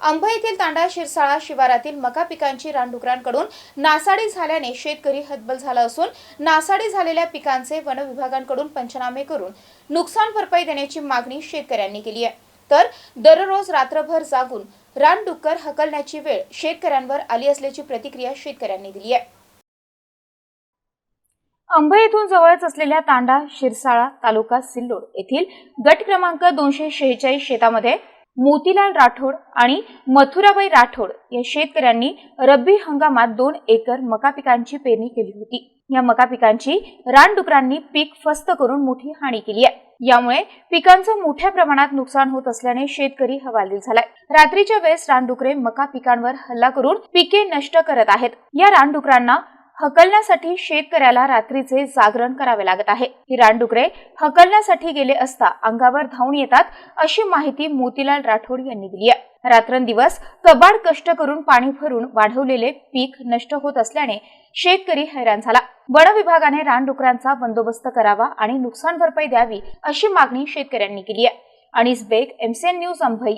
अंब येथील तांडा शिरसाळा शिवारातील मका पिकांची रानडुकरांकडून नासाडी झाल्याने शेतकरी हतबल झाला असून नासाडी झालेल्या पिकांचे वन विभागांकडून पंचनामे करून नुकसान भरपाई देण्याची मागणी शेतकऱ्यांनी केली आहे. तर दररोज रात्रभर जागून रानडुक्कर हकलण्याची वेळ शेतकऱ्यांवर आली असल्याची प्रतिक्रिया शेतकऱ्यांनी दिली आहे. अंबई येथून जवळच असलेल्या तांडा शिरसाळा तालुका सिल्लोड येथील गट क्रमांक दोनशे शेहेचाळीस शेतामध्ये मोतीलाल राठोड आणि मथुराबाई राठोड या शेतकऱ्यांनी रब्बी हंगामात दोन एकर मका पिकांची पेरणी केली होती. या मका पिकांची रानडुकरांनी पीक फस्त करून मोठी हानी केली आहे. यामुळे पिकांचं मोठ्या प्रमाणात नुकसान होत असल्याने शेतकरी हवालदिल झालाय. रात्रीच्या वेळेस रानडुकरे मका पिकांवर हल्ला करून पिके नष्ट करत आहेत. या रानडुकरांना हकलण्यासाठी शेतकऱ्याला रात्रीचे जागरण करावे लागत आहे. ही रानडुकरे हकलण्यासाठी गेले असता अंगावर धावून येतात अशी माहिती मोतीलाल राठोड यांनी दिली आहे. रात्रंदिवस कबाड कष्ट करून पाणी भरून वाढवलेले पीक नष्ट होत असल्याने शेतकरी हैराण झाला. वन विभागाने रानडुकरांचा बंदोबस्त करावा आणि नुकसान भरपाई द्यावी अशी मागणी शेतकऱ्यांनी केली आहे. अनिस बेग एमसीएन न्यूज अंबई.